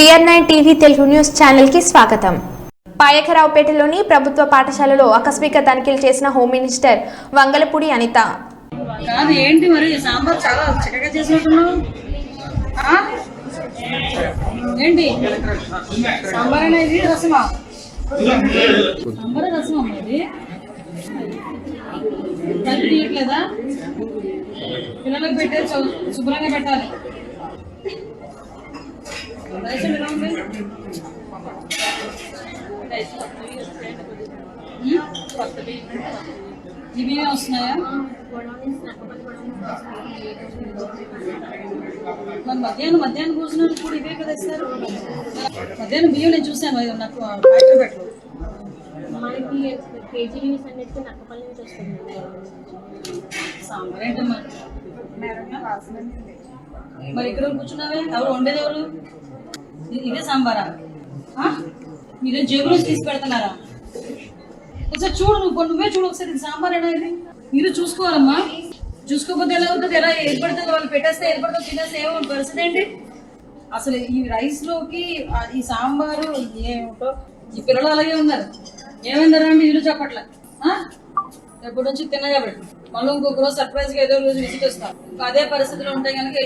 BR TV Telugu news ఛానల్కి స్వాగతం. పాయకరావుపేటలోని ప్రభుత్వ పాఠశాలలో ఆకస్మిక తనిఖీలు చేసిన హోమ్ మినిస్టర్ వంగలపూడి అనిత. కాదు ఏంటి మరి? సాంబార్ చాలా చక్కగా చేసినట్టున్నావు. ఏంటి? సాంబార్ అనేది రసమా? సాంబార్ రసమా మరి తీయట్లేదా? పిల్లలకు పెట్టే శుభ్రంగా పెట్టాలి. ఇవి వస్తున్నాయా మరి మధ్యాహ్నం మధ్యాహ్నం భోజనాలు కూడా ఇవే కదా ఇస్తారు మధ్యాహ్నం బియ్యం నేను చూసాను అది నాకు ప్యాకెట్ పెట్టు మనకి కేజీ న్యూస్ అన్నిటికీ నక్కపల్లి నుంచి వస్తుంది. సాంబార్ ఏంటమ్మా? మరి ఇక్కడ కూర్చున్నావే? ఎవరు వండేది ఎవరు? ఇదే సాంబారా? ఆ? మీరే జేబులో తీసి పెడుతున్నారా? ఒకసారి చూడు నువ్వు నువ్వే చూడు ఒకసారి ఇది సాంబార్ అయినా ఇది? మీరు చూసుకోవాలమ్మా. చూసుకోకపోతే ఎలా అవుతుంది ఎలా ఏర్పడుతుంది వాళ్ళు పెట్టేస్తే ఏర్పడుతుంది తినేస్తే ఏమో పరిస్థితి ఏంటి? అసలు ఈ రైస్లోకి ఈ సాంబారు ఏమిటో ఈ పిల్లలు అలాగే ఉన్నారు. ఏమైందరా మీరు చెప్పట్లే? ఎప్పటి నుంచి తిన్నగా పెట్టు మళ్ళీ ఇంకొక రోజు సర్ప్రైజ్గా ఏదో రోజు విజిట్ వస్తాం. ఇంకా అదే పరిస్థితిలో ఉంటే కనుక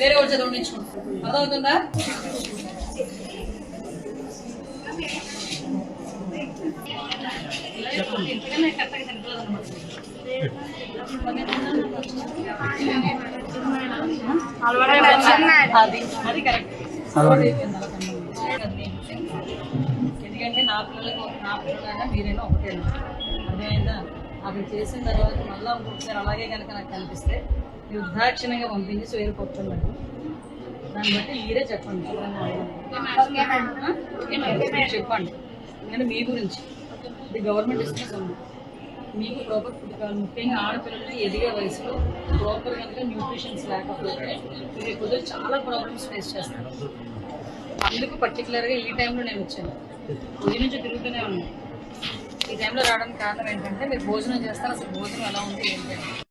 వేరే వచ్చి చదువు ఉండించుకుంటాం అర్థమవుతుందా? అది కరెక్ట్ ఎందుకంటే నా పిల్లలకు నా పిల్లలైనా మీరైనా ఒకటేనా అర్థమైందా అది చేసిన తర్వాత మళ్ళీ ఇంకొకసారి అలాగే కనుక నాకు కనిపిస్తే నిర్దాక్షిణంగా పంపించి వేరు కొట్టున్నాడు దాన్ని బట్టి మీరే చెప్పండి. చెప్పండి. నేను మీ గురించి. ఇది గవర్నమెంట్ ఇస్తున్న మీకు ప్రాపర్ ఫుడ్ కావాలి. ముఖ్యంగా ఆడపిల్లలకి ఎదిగే వయసులో ప్రాపర్ కనుక న్యూట్రిషన్స్ లేకపోతే మీరు కుదిరి చాలా ప్రాబ్లమ్స్ ఫేస్ చేస్తారు. అందుకు పర్టికులర్గా ఈ టైంలో నేను వచ్చాను. ఉదయం నుంచి తిరుగుతూనే ఉన్నాను. ఈ టైంలో రావడానికి కారణం ఏంటంటే మీరు భోజనం చేస్తారు అసలు భోజనం ఎలా ఉంది ఏంటంటే